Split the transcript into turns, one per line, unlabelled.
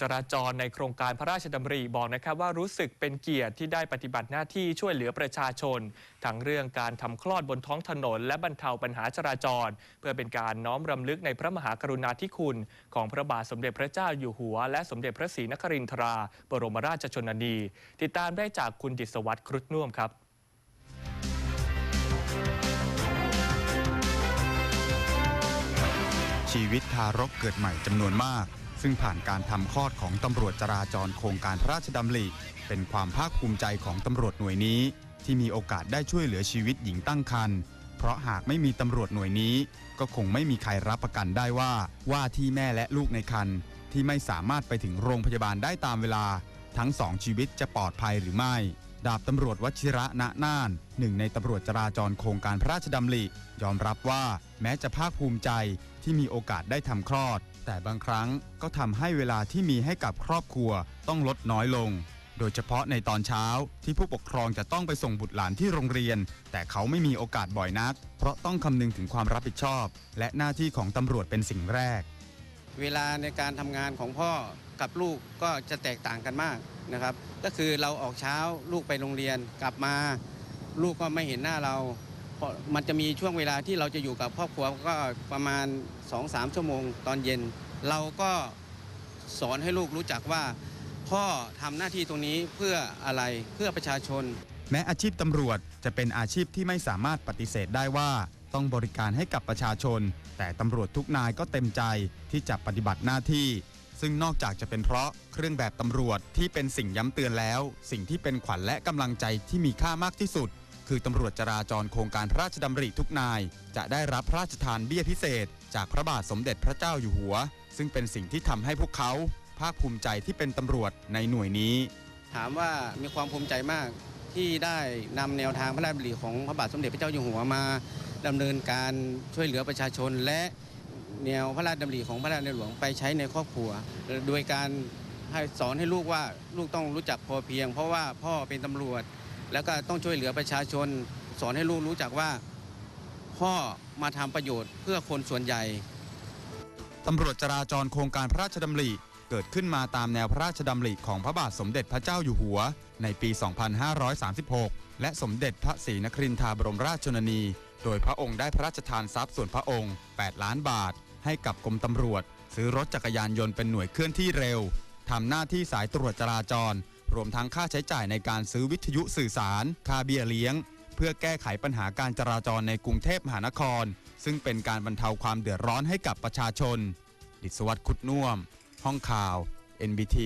จราจรในโครงการพระราชดำริบอกนะครับว่ารู้สึกเป็นเกียรติที่ได้ปฏิบัติหน้าที่ช่วยเหลือประชาชน ทั้งเรื่องการทำคลอดบนท้องถนน และบรรเทาปัญหาจราจร เพื่อเป็นการน้อมรำลึกในพระมหากรุณาธิคุณ ของพระบาทสมเด็จพระเจ้าอยู่หัว และสมเด็จพระศรีนครินทรา บรมราชชนนี ติดตามได้จากคุณดิษวัตรครุฑน่วมครับ
ชีวิตทารกเกิดใหม่จำนวนมาก ซึ่งผ่านการทำคลอดของตำรวจจราจรโครงการพระราชดำริ เป็นความภาคภูมิใจของตำรวจหน่วยนี้ ที่มีโอกาสได้ช่วยเหลือชีวิตหญิงตั้งครรภ์เพราะหากไม่มีตำรวจหน่วยนี้ ก็คงไม่มีใครรับประกันได้ว่าว่าที่แม่และลูกในครรภ์ที่ไม่สามารถไปถึงโรงพยาบาลได้ตามเวลา ทั้งสองชีวิตจะปลอดภัยหรือไม่ ดาบตำรวจวชิระณน่าน หนึ่งในตำรวจจราจรโครงการพระราชดำริ ยอมรับว่าแม้จะภาคภูมิใจที่มีโอกาสได้ทำคลอด แต่บางครั้งก็ทำให้เวลาที่มีให้กับครอบครัวต้องลดน้อยลง โดยเฉพาะในตอนเช้าที่ผู้ปกครองจะต้องไปส่งบุตรหลานที่โรงเรียน แต่เขาไม่มีโอกาสบ่อยนัก เพราะต้องคำนึงถึงความรับผิดชอบ และหน้าที่ของตำรวจเป็นสิ่งแรก
เวลาในการทำงานของพ่อกับลูกก็จะแตกต่างกันมากนะครับ ก็คือเราออกเช้าลูกไปโรงเรียนกลับมา ลูกก็ไม่เห็นหน้าเราเพราะมันจะมีช่วงเวลาที่เราจะอยู่กับครอบครัวก็ประมาณ 2-3 ชั่วโมงตอนเย็น เราก็สอนให้ลูกรู้จักว่า พ่อทำหน้าที่ตรงนี้เพื่ออะไรเพื่อประชาชน
แม้อาชีพตำรวจจะเป็นอาชีพที่ไม่สามารถปฏิเสธได้ว่า ต้องบริการให้กับประชาชน แต่ตำรวจทุกนายก็เต็มใจที่จะปฏิบัติหน้าที่ ซึ่งนอกจากจะเป็นเพราะเครื่องแบบตำรวจที่เป็นสิ่งย้ำเตือนแล้ว สิ่งที่เป็นขวัญและกำลังใจที่มีค่ามากที่สุด คือตำรวจจราจรโครงการพระราชดำริทุกนาย จะได้รับพระราชทานเบี้ยพิเศษ จากพระบาทสมเด็จพระเจ้าอยู่หัว ซึ่งเป็นสิ่งที่ทำให้พวกเขาภาคภูมิใจที่เป็นตำรวจในหน่วยนี้
ถามว่ามีความภูมิใจมากที่ได้นำแนวทางพระราชดำริของพระบาทสมเด็จพระเจ้าอยู่หัวมา ดำเนินการช่วยเหลือประชาชน และแนวพระราชดำริของพระราชในหลวงไปใช้ในครอบครัว โดยการให้สอนให้ลูกว่าลูกต้องรู้จักพอเพียง เพราะว่าพ่อเป็นตำรวจ แล้วก็ต้องช่วยเหลือประชาชน สอนให้ลูกรู้จักว่าพ่อมาทำประโยชน์เพื่อคนส่วนใหญ่
ตำรวจจราจรโครงการพระราชดำริเกิดขึ้นมาตามแนวพระราชดำริของพระบาทสมเด็จพระเจ้าอยู่หัว ในปี 2536 และสมเด็จพระศรีนครินทราบรมราชชนนี โดยพระองค์ได้พระราชทานทรัพย์ส่วนพระองค์ 8 ล้านบาท ให้กับกรมตำรวจ ซื้อรถจักรยานยนต์เป็นหน่วยเคลื่อนที่เร็วทำหน้าที่สายตรวจจราจร รวมทั้งค่าใช้จ่ายในการซื้อวิทยุสื่อสาร ค่าเบี้ยเลี้ยง เพื่อแก้ไขปัญหาการจราจรในกรุงเทพมหานคร ซึ่งเป็นการบรรเทาความเดือดร้อนให้กับประชาชน ดิษวัตรคุดน่วม ห้องข่าว NBT